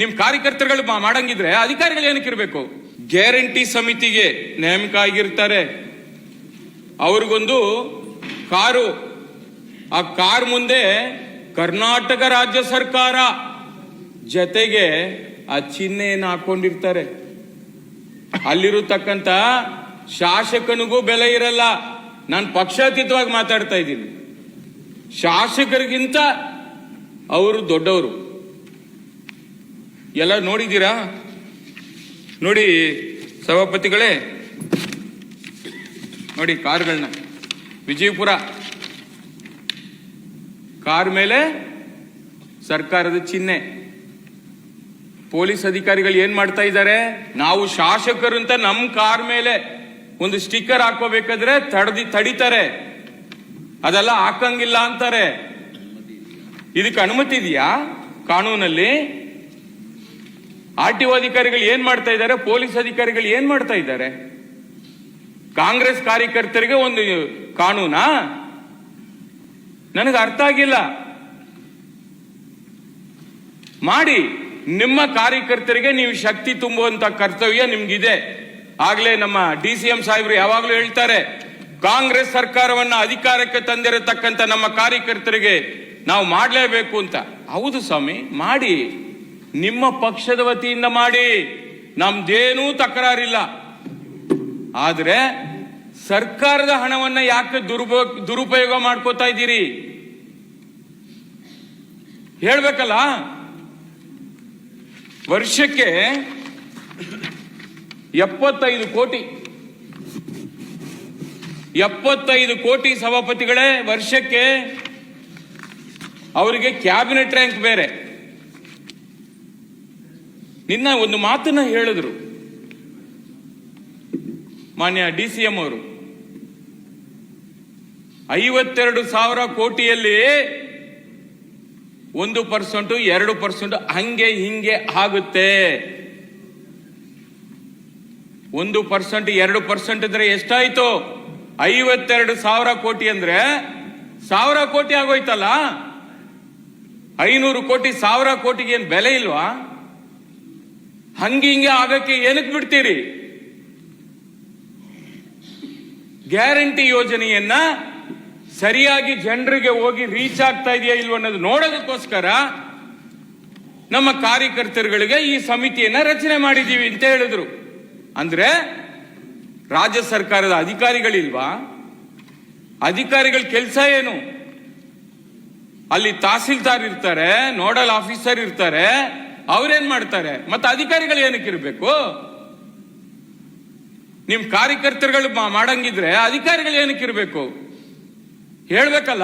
ನಿಮ್ ಕಾರ್ಯಕರ್ತರುಗಳು ಮಾಡಂಗಿದ್ರೆ ಅಧಿಕಾರಿಗಳು ಏನಕ್ಕಿರ್ಬೇಕು ಗ್ಯಾರಂಟಿ ಸಮಿತಿಗೆ ನೇಮಕ ಆಗಿರ್ತಾರೆ ಅವ್ರಿಗೊಂದು ಕಾರು. ಆ ಕಾರ್ ಮುಂದೆ ಕರ್ನಾಟಕ ರಾಜ್ಯ ಸರ್ಕಾರ ಜತೆಗೆ ಆ ಚಿಹ್ನೆಯನ್ನು ಹಾಕೊಂಡಿರ್ತಾರೆ. ಅಲ್ಲಿರತಕ್ಕಂತ ಶಾಸಕನಿಗೂ ಬೆಲೆ ಇರಲ್ಲ. ನಾನು ಪಕ್ಷಾತೀತವಾಗಿ ಮಾತಾಡ್ತಾ ಇದ್ದೀನಿ. ಶಾಸಕರಿಗಿಂತ ಅವರು ದೊಡ್ಡವರು. ಎಲ್ಲ ನೋಡಿದ್ದೀರಾ? ನೋಡಿ, ಸಭಾಪತಿಗಳೇ, ನೋಡಿ ಕಾರ್ಗಳನ್ನ. ವಿಜಯಪುರ. ಕಾರ್ ಮೇಲೆ ಸರ್ಕಾರದ ಚಿಹ್ನೆ. ಪೊಲೀಸ್ ಅಧಿಕಾರಿಗಳು ಏನ್ ಮಾಡ್ತಾ ಇದ್ದಾರೆ? ನಾವು ಶಾಸಕರು ಅಂತ ನಮ್ ಕಾರ್ ಮೇಲೆ ಒಂದು ಸ್ಟಿಕ್ಕರ್ ಹಾಕೋಬೇಕಾದ್ರೆ ತಡದಿ ತಡಿತಾರೆ. ಅದೆಲ್ಲ ಹಾಕಂಗಿಲ್ಲ ಅಂತಾರೆ. ಇದಕ್ಕೆ ಅನುಮತಿ ಇದೆಯಾ? ಕಾನೂನಲ್ಲಿ? ಆರ್ ಟಿ ಒ ಅಧಿಕಾರಿಗಳು ಏನ್ ಮಾಡ್ತಾ ಇದ್ದಾರೆ? ಪೊಲೀಸ್ ಅಧಿಕಾರಿಗಳು ಏನ್ ಮಾಡ್ತಾ ಇದ್ದಾರೆ? ಕಾಂಗ್ರೆಸ್ ಕಾರ್ಯಕರ್ತರಿಗೆ ಒಂದು ಕಾನೂನಾ? ನನಗೆ ಅರ್ಥ ಆಗಿಲ್ಲ. ಮಾಡಿ, ನಿಮ್ಮ ಕಾರ್ಯಕರ್ತರಿಗೆ ನೀವು ಶಕ್ತಿ ತುಂಬುವಂತ ಕರ್ತವ್ಯ ನಿಮ್ಗಿದೆ. ಆಗ್ಲೇ ನಮ್ಮ ಡಿ ಸಿ ಎಂ ಸಾಹೇಬರು ಯಾವಾಗ್ಲೂ ಹೇಳ್ತಾರೆ, ಕಾಂಗ್ರೆಸ್ ಸರ್ಕಾರವನ್ನ ಅಧಿಕಾರಕ್ಕೆ ತಂದಿರತಕ್ಕಂತ ನಮ್ಮ ಕಾರ್ಯಕರ್ತರಿಗೆ ನಾವು ಮಾಡಲೇಬೇಕು ಅಂತ. ಹೌದು ಸ್ವಾಮಿ, ಮಾಡಿ. ನಿಮ್ಮ ಪಕ್ಷದ ವತಿಯಿಂದ ಮಾಡಿ. ನಮ್ದೇನೂ ತಕರಾರಿಲ್ಲ. ಆದರೆ ಸರ್ಕಾರದ ಹಣವನ್ನ ಯಾಕೆ ದುರುಪಯೋಗ ದುರುಪಯೋಗ ಮಾಡ್ಕೋತಾ ಇದ್ದೀರಿ? ಹೇಳ್ಬೇಕಲ್ಲ? ವರ್ಷಕ್ಕೆ ಎಪ್ಪತ್ತೈದು ಕೋಟಿ. ಎಪ್ಪತ್ತೈದು ಕೋಟಿ ಸಭಾಪತಿಗಳೇ, ವರ್ಷಕ್ಕೆ ಅವರಿಗೆ ಕ್ಯಾಬಿನೆಟ್ ರ್ಯಾಂಕ್ ಬೇರೆ. ನಿನ್ನ ಒಂದು ಮಾತನ್ನ ಹೇಳಿದ್ರು. ಮಾನ್ಯ ಡಿ ಸಿ ಎಂ ಅವರು, ಐವತ್ತೆರಡು ಸಾವಿರ ಕೋಟಿಯಲ್ಲಿ ಒಂದು ಪರ್ಸೆಂಟ್, ಎರಡು ಪರ್ಸೆಂಟ್ ಹಂಗೆ ಹಿಂಗೆ ಆಗುತ್ತೆ. ಒಂದು ಪರ್ಸೆಂಟ್, ಎರಡು ಪರ್ಸೆಂಟ್ ಅಂದ್ರೆ ಎಷ್ಟಾಯ್ತು? ಐವತ್ತೆರಡು ಸಾವಿರ ಕೋಟಿ ಅಂದ್ರೆ ಸಾವಿರ ಕೋಟಿ ಆಗೋಯ್ತಲ್ಲ? ಐನೂರು ಕೋಟಿ ಸಾವಿರ ಕೋಟಿಗೆ ಏನ್ ಬೆಲೆ ಇಲ್ವಾ? ಹಂಗೆ ಹಿಂಗೆ ಆಗಕ್ಕೆ ಏನಕ್ಕೆ ಬಿಡ್ತೀರಿ? ಗ್ಯಾರಂಟಿ ಯೋಜನೆಯನ್ನ ಸರಿಯಾಗಿ ಜನರಿಗೆ ಹೋಗಿ ರೀಚ್ ಆಗ್ತಾ ಇದೆಯಾ ಇಲ್ವ ಅನ್ನೋದು ನೋಡೋದಕ್ಕೋಸ್ಕರ ನಮ್ಮ ಕಾರ್ಯಕರ್ತರುಗಳಿಗೆ ಈ ಸಮಿತಿಯನ್ನ ರಚನೆ ಮಾಡಿದ್ದೀವಿ ಅಂತ ಹೇಳಿದ್ರು. ಅಂದ್ರೆ ರಾಜ್ಯ ಸರ್ಕಾರದ ಅಧಿಕಾರಿಗಳಿಲ್ವಾ? ಅಧಿಕಾರಿಗಳ ಕೆಲಸ ಏನು? ಅಲ್ಲಿ ತಹಸೀಲ್ದಾರ್ ಇರ್ತಾರೆ, ನೋಡಲ್ ಆಫೀಸರ್ ಇರ್ತಾರೆ ಅವ್ರೇನ್ ಮಾಡ್ತಾರೆ? ಮತ್ತೆ ಅಧಿಕಾರಿಗಳು ಏನಕ್ಕೆ ಇರಬೇಕು? ನಿಮ್ ಕಾರ್ಯಕರ್ತರುಗಳು ಮಾಡಂಗಿದ್ರೆ ಅಧಿಕಾರಿಗಳು ಏನಕ್ಕೆ ಇರಬೇಕು? ಹೇಳ್ಬೇಕಲ್ಲ?